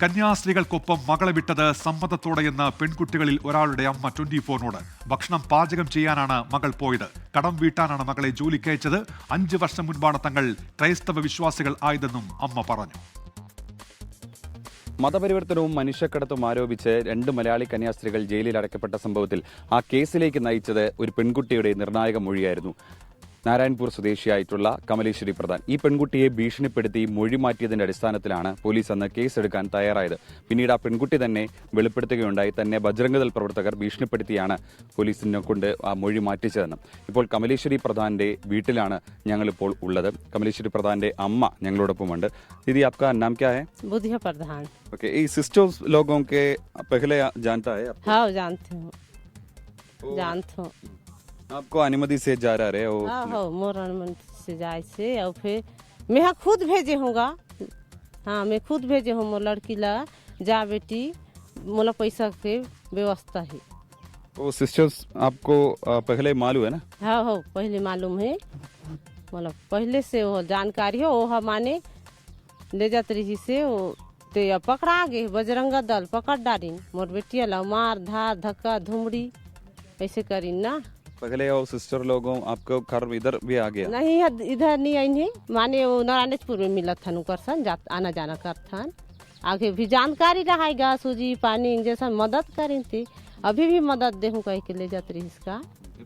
കന്യാസ്ത്രീകൾക്കൊപ്പം മകളെ വിട്ടത് സമ്മതത്തോടെയെന്ന് പെൺകുട്ടികളിൽ ഒരാളുടെ അമ്മ ട്വന്റി ഫോറിനോട് ഭക്ഷണം പാചകം ചെയ്യാനാണ് മകൾ പോയത്. കടം വീട്ടാനാണ് മകളെ ജോലിക്കയച്ചത് അഞ്ച് വർഷം മുൻപാണ് തങ്ങൾ ക്രൈസ്തവ വിശ്വാസികൾ ആയതെന്നും അമ്മ പറഞ്ഞു. മതപരിവർത്തനവും മനുഷ്യക്കടത്തും ആരോപിച്ച് രണ്ട് മലയാളി കന്യാസ്ത്രീകൾ ജയിലിൽ അടയ്ക്കപ്പെട്ട സംഭവത്തിൽ ആ കേസിലേക്ക് നയിച്ചത് ഒരു പെൺകുട്ടിയുടെ നിർണായക മൊഴിയായിരുന്നു. നാരായൺപൂർ സ്വദേശിയായിട്ടുള്ള കമലേശ്വരി പ്രധാൻ ഈ പെൺകുട്ടിയെ ഭീഷണിപ്പെടുത്തി മൊഴി മാറ്റിയതിന്റെ അടിസ്ഥാനത്തിലാണ് പോലീസ് അന്ന് കേസെടുക്കാൻ തയ്യാറായത് പിന്നീട് ആ പെൺകുട്ടി തന്നെ വെളിപ്പെടുത്തുകയുണ്ടായി തന്നെ ബജ്രംഗദൾ പ്രവർത്തകർ ഭീഷണിപ്പെടുത്തിയാണ് പോലീസിനെ കൊണ്ട് ആ മൊഴി മാറ്റിച്ചതെന്ന് ഇപ്പോൾ കമലേശ്വരി പ്രധാന്റെ വീട്ടിലാണ് ഞങ്ങളിപ്പോൾ ഉള്ളത് കമലേശ്വരി പ്രധാന്റെ അമ്മ ഞങ്ങളോടൊപ്പമുണ്ട് ദീദി आपका नाम क्या है बुधिया प्रधान ओके ये सिस्टर्स लोगों के पहले जानता है आप? हाँ जानते हूँ जानते हूँ आपको अनुमति से जा रहा है वो हाँ हो मोरन मन से जाए से और फिर मैं हाँ खुद भेजे हूँगा हाँ मैं खुद भेजे हूँ मोर लड़की ला जा बेटी मोला पैसा के व्यवस्था है। वो सिस्टर्स आपको पहले मालूम है ना? हाँ हो पहले मालूम है। मतलब पहले से वो जानकारी हो वो हमारे ले जात रही से वो ते पकड़ा गए बजरंगा दल पकड़ डाली मोर बेटिया ला मार धार धक्का धुमड़ी ऐसे करी ना। पहले वो सिस्टर लोगों आपको घर इधर भी आ गया? नहीं इधर- नहीं आई नहीं माने वो नारायणपुर में मिला था नुकर सन आना जाना कर था। आगे भी जानकारी रहेगा सूजी पानी जैसा मदद करें थी। अभी भी मदद दे कह के ले जाते रही इसका।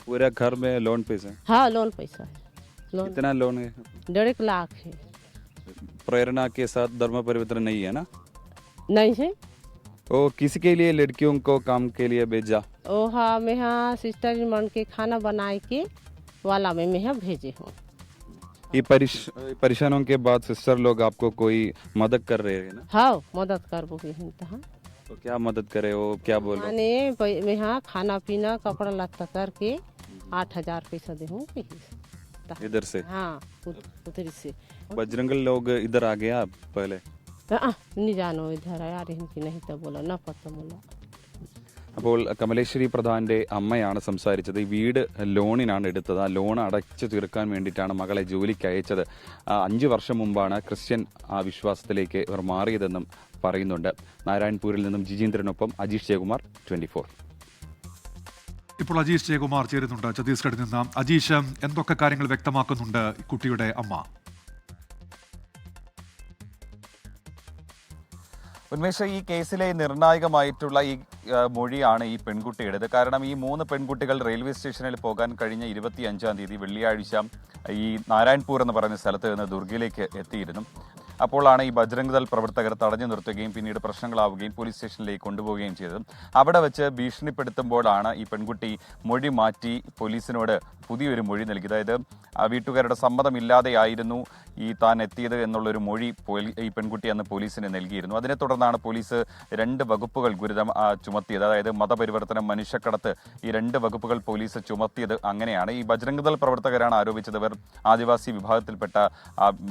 पूरा घर में लोन पैसा? हाँ लोन पैसा है। लोन कितना लोन है? डेढ़ लाख है। प्रेरणा के साथ धर्म परिवर्तन नहीं है ना? नहीं है। वो किसी के लिए लड़कियों को काम के लिए भेजा? ओ हाँ मैं हाँ सिस्टर मन के खाना बनाए के वाला में मैं हाँ भेजे हूँ। ये परिश, परेशानों के बाद सिस्टर लोग आपको कोई मदद कर रहे हैं ना? हाँ मदद कर हिंता हाँ तो क्या मदद करे वो? क्या बोल? माने मैं हाँ खाना पीना कपड़ा लत्ता करके आठ हज़ार पैसा दे हूँ इधर से? हाँ उधर से। बजरंगल लोग इधर आ गया पहले? നീ ജാനോ ഇതാരും? അപ്പോൾ കമലേശ്വരി പ്രധാന്റെ അമ്മയാണ് സംസാരിച്ചത്. ഈ വീട് ലോണിനാണ് എടുത്തത്. ആ ലോൺ അടച്ചു തീർക്കാൻ വേണ്ടിയിട്ടാണ് മകളെ ജോലിക്ക് അയച്ചത്. അഞ്ച് വർഷം മുമ്പാണ് ക്രിസ്ത്യൻ ആ വിശ്വാസത്തിലേക്ക് ഇവർ മാറിയതെന്നും പറയുന്നുണ്ട്. നാരായൺപൂരിൽ നിന്നും ജിജീന്ദ്രനൊപ്പം അജീഷ് ജയകുമാർ ട്വന്റി ഫോർ. ഇപ്പോൾ അജീഷ് ജയകുമാർ ചേരുന്നുണ്ട്. ഛത്തീസ്ഗഡിൽ നിന്ന് അജീഷ് എന്തൊക്കെ കാര്യങ്ങൾ വ്യക്തമാക്കുന്നുണ്ട് കുട്ടിയുടെ അമ്മ? ഉന്മേഷ ഈ കേസിലെ നിർണായകമായിട്ടുള്ള ഈ മൊഴിയാണ് ഈ പെൺകുട്ടിയുടേത്. കാരണം ഈ മൂന്ന് പെൺകുട്ടികൾ റെയിൽവേ സ്റ്റേഷനിൽ പോകാൻ കഴിഞ്ഞ ഇരുപത്തി അഞ്ചാം തീയതി വെള്ളിയാഴ്ച ഈ നാരായൺപൂർ എന്ന് പറയുന്ന സ്ഥലത്ത് നിന്ന് ദുർഗയിലേക്ക് എത്തിയിരുന്നു. അപ്പോഴാണ് ഈ ബജ്രംഗ് ദൾ പ്രവർത്തകർ തടഞ്ഞു നിർത്തുകയും പിന്നീട് പ്രശ്നങ്ങളാവുകയും പോലീസ് സ്റ്റേഷനിലേക്ക് കൊണ്ടുപോവുകയും ചെയ്തത്. അവിടെ വെച്ച് ഭീഷണിപ്പെടുത്തുമ്പോഴാണ് ഈ പെൺകുട്ടി മൊഴി മാറ്റി പോലീസിനോട് പുതിയൊരു മൊഴി നൽകി അതായത് വീട്ടുകാരുടെ സമ്മതമില്ലാതെയായിരുന്നു ഈ താൻ എത്തിയത് എന്നുള്ളൊരു മൊഴി ഈ പെൺകുട്ടി അന്ന് പോലീസിന് നൽകിയിരുന്നു. അതിനെ തുടർന്നാണ് പോലീസ് രണ്ട് വകുപ്പുകൾ ഗുരുതം ചുമത്തിയത്. അതായത് മതപരിവർത്തനം മനുഷ്യക്കടത്ത് ഈ രണ്ട് വകുപ്പുകൾ പോലീസ് ചുമത്തിയത് അങ്ങനെയാണ്. ഈ ബജ്രംഗ് ദൾ പ്രവർത്തകരാണ് ആരോപിച്ചത്. ഇവർ ആദിവാസി വിഭാഗത്തിൽപ്പെട്ട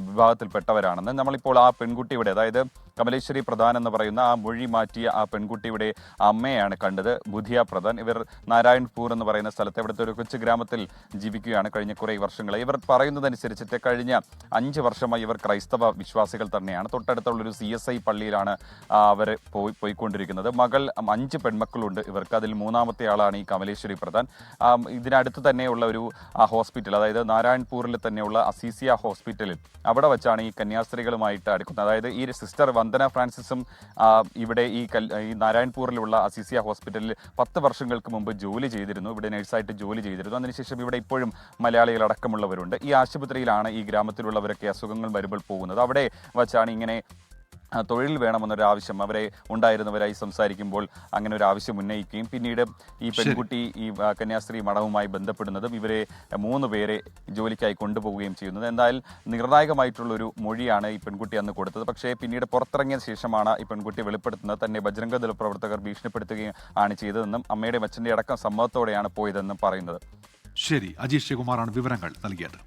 വിഭാഗത്തിൽപ്പെട്ടവരാണെന്ന് വിഭാഗത്തിൽപ്പെട്ടവരാണെന്ന് നമ്മളിപ്പോൾ ആ പെൺകുട്ടിയുടെ അതായത് കമലേശ്വരി പ്രധാൻ എന്ന് പറയുന്ന ആ മൊഴി മാറ്റിയ ആ പെൺകുട്ടിയുടെ അമ്മയാണ് കണ്ടത്. ബുധിയ പ്രധാൻ. ഇവർ നാരായൺപൂർ എന്ന് പറയുന്ന സ്ഥലത്ത് ഇവിടുത്തെ ഒരു കൊച്ചു ഗ്രാമത്തിൽ ജീവിക്കുകയാണ് കഴിഞ്ഞ കുറേ വർഷങ്ങൾ ഇവർ പറയുന്നതനുസരിച്ചിട്ട് കഴിഞ്ഞ അഞ്ച് വർഷമായി ഇവർ ക്രൈസ്തവ വിശ്വാസികൾ തന്നെയാണ്. തൊട്ടടുത്തുള്ള ഒരു സി എസ് ഐ പള്ളിയിലാണ് അവർ പോയി പോയിക്കൊണ്ടിരിക്കുന്നത്. മകൾ അഞ്ച് പെൺമക്കളുണ്ട് ഇവർക്ക്. അതിൽ മൂന്നാമത്തെ ആളാണ് ഈ കമലേശ്വരി പ്രധാൻ. ഇതിനടുത്ത് തന്നെയുള്ള ഒരു ഹോസ്പിറ്റൽ അതായത് നാരായൺപൂരിൽ തന്നെയുള്ള അസീസിയ ഹോസ്പിറ്റലിൽ അവിടെ വെച്ചാണ് ഈ കന്യാസ്ത്രീകളുമായിട്ട് അടുക്കുന്നത്. അതായത് ഈ സിസ്റ്റർ വന്ദന ഫ്രാൻസിസും ഇവിടെ ഈ കൽ- ഈ നാരായൺപൂരിലുള്ള അസീസിയ ഹോസ്പിറ്റലിൽ പത്ത് വർഷങ്ങൾക്ക് മുമ്പ് ജോലി ചെയ്തിരുന്നു. ഇവിടെ നഴ്സായിട്ട് ജോലി ചെയ്തിരുന്നു. അതിനുശേഷം ഇവിടെ ഇപ്പോഴും മലയാളികൾ അടക്കമുള്ളവരുണ്ട് ഈ ആശുപത്രിയിലാണ് ഈ ഗ്രാമത്തിലുള്ളവരൊക്കെ അസുഖങ്ങൾ വരുമ്പോൾ പോകുന്നത്. അവിടെ വച്ചാണ് ഇങ്ങനെ തൊഴിൽ വേണമെന്നൊരു ആവശ്യം അവരെ ഉണ്ടായിരുന്നവരായി സംസാരിക്കുമ്പോൾ അങ്ങനെ ഒരു ആവശ്യം ഉന്നയിക്കുകയും പിന്നീട് ഈ പെൺകുട്ടി ഈ കന്യാസ്ത്രീ മഠവുമായി ബന്ധപ്പെടുന്നതും ഇവരെ മൂന്ന് പേരെ ജോലിക്കായി കൊണ്ടുപോവുകയും ചെയ്യുന്നത്. എന്തായാലും നിർണായകമായിട്ടുള്ള ഒരു മൊഴിയാണ് ഈ പെൺകുട്ടി അന്ന് കൊടുത്തത്. പക്ഷേ പിന്നീട് പുറത്തിറങ്ങിയ ശേഷമാണ് ഈ പെൺകുട്ടി വെളിപ്പെടുത്തുന്നത്. തന്നെ ബജരംഗ ദൾ പ്രവർത്തകർ ഭീഷണിപ്പെടുത്തുകയും ആണ് ചെയ്തതെന്നും അമ്മയുടെ അച്ഛന്റെ അടക്കം സമ്മതത്തോടെയാണ് പോയതെന്നും പറയുന്നത്. ശരി. അജീഷ് കുമാറാണ് വിവരങ്ങൾ നൽകിയത്.